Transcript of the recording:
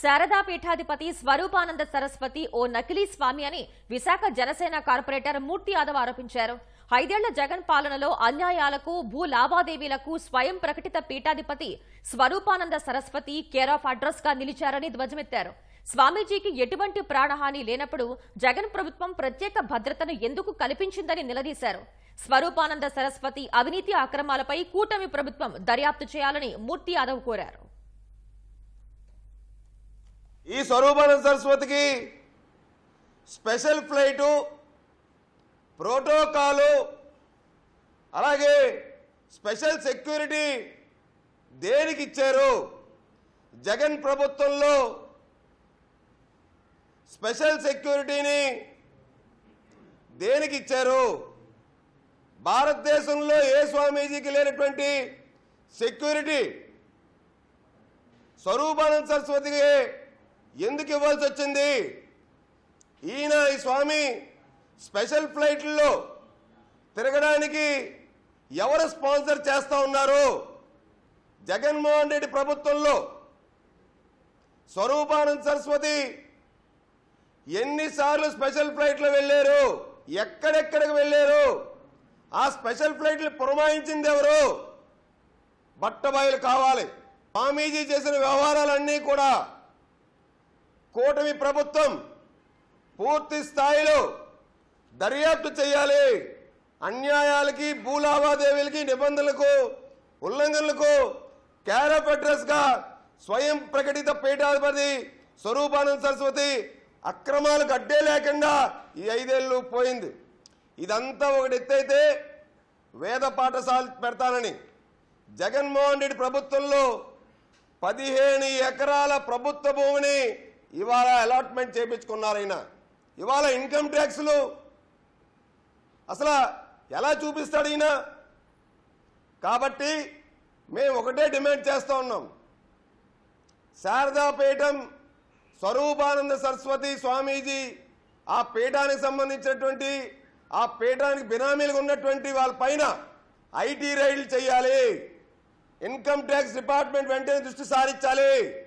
శారదా పీఠాధిపతి స్వరూపానంద సరస్వతి ఓ నకిలీ స్వామి అని విశాఖ జనసేన కార్పొరేటర్ మూర్తి యాదవ్ ఆరోపించారు. ఐదేళ్ళ జగన్ పాలనలో అన్యాయాలకు భూ లావాదేవీలకు స్వయం ప్రకటిత పీఠాధిపతి స్వరూపానంద సరస్వతి కేర్ ఆఫ్ అడ్రస్గా నిలిచారని ధ్వజమెత్తారు. స్వామీజీకి ఎటువంటి ప్రాణహాని లేనప్పుడు జగన్ ప్రభుత్వం ప్రత్యేక భద్రతను ఎందుకు కల్పించిందని నిలదీశారు. స్వరూపానంద సరస్వతి అవినీతి అక్రమాలపై కూటమి ప్రభుత్వం దర్యాప్తు చేయాలని మూర్తి యాదవ్ కోరారు. ఈ స్వరూపానంద సరస్వతికి స్పెషల్ ఫ్లైటు ప్రోటోకాలు అలాగే స్పెషల్ సెక్యూరిటీ దేనికి ఇచ్చారు? జగన్ ప్రభుత్వంలో స్పెషల్ సెక్యూరిటీని దేనికి ఇచ్చారు? భారతదేశంలో ఏ స్వామీజీకి లేనటువంటి సెక్యూరిటీ? స్వరూపానంద సరస్వతికి ఎందుకు ఇవ్వాల్సి వచ్చింది? ఈయన ఈ స్వామి స్పెషల్ ఫ్లైట్లలో తిరగడానికి ఎవరు స్పాన్సర్ చేస్తూ ఉన్నారు? జగన్మోహన్ రెడ్డి ప్రభుత్వంలో స్వరూపానంద సరస్వతి ఎన్నిసార్లు స్పెషల్ ఫ్లైట్లో వెళ్ళారు? ఎక్కడెక్కడికి వెళ్ళారు? ఆ స్పెషల్ ఫ్లైట్లు పురమాయించింది ఎవరు? బట్టబాయిలు కావాలి. స్వామీజీ చేసిన వ్యవహారాలన్నీ కూడా కూటమి ప్రభుత్వం పూర్తి స్థాయిలో దర్యాప్తు చేయాలి. అన్యాయాలకి భూ లావాదేవీలకి నిబంధనలకు ఉల్లంఘనలకు క్యార్ ఆఫ్ అడ్రస్గా స్వయం ప్రకటిత పీఠాధిపతి స్వరూపానంద సరస్వతి అక్రమాలకు అడ్డే లేకుండా ఈ ఐదేళ్ళు పోయింది. ఇదంతా ఒకటి ఎత్తైతే వేద పాఠశాల పెడతానని. జగన్మోహన్ రెడ్డి ప్రభుత్వంలో పదిహేను ఎకరాల ప్రభుత్వ భూమిని ఇవాళ అలాట్మెంట్ చేయించుకున్నారు ఆయన ఇవాళ ఇన్కమ్ ట్యాక్స్లు. అసలు ఎలా చూపిస్తాడు ఈయన? కాబట్టి మేము ఒకటే డిమాండ్ చేస్తూ ఉన్నాం. శారదాపీఠం స్వరూపానంద సరస్వతి స్వామీజీ ఆ పీఠానికి సంబంధించినటువంటి ఆ పీఠానికి బినామీలుగా ఉన్నటువంటి వాళ్ళ పైన ఐటీ రైడ్లు చేయాలి. ఇన్కమ్ ట్యాక్స్ డిపార్ట్మెంట్ వెంటనే దృష్టి సారించాలి.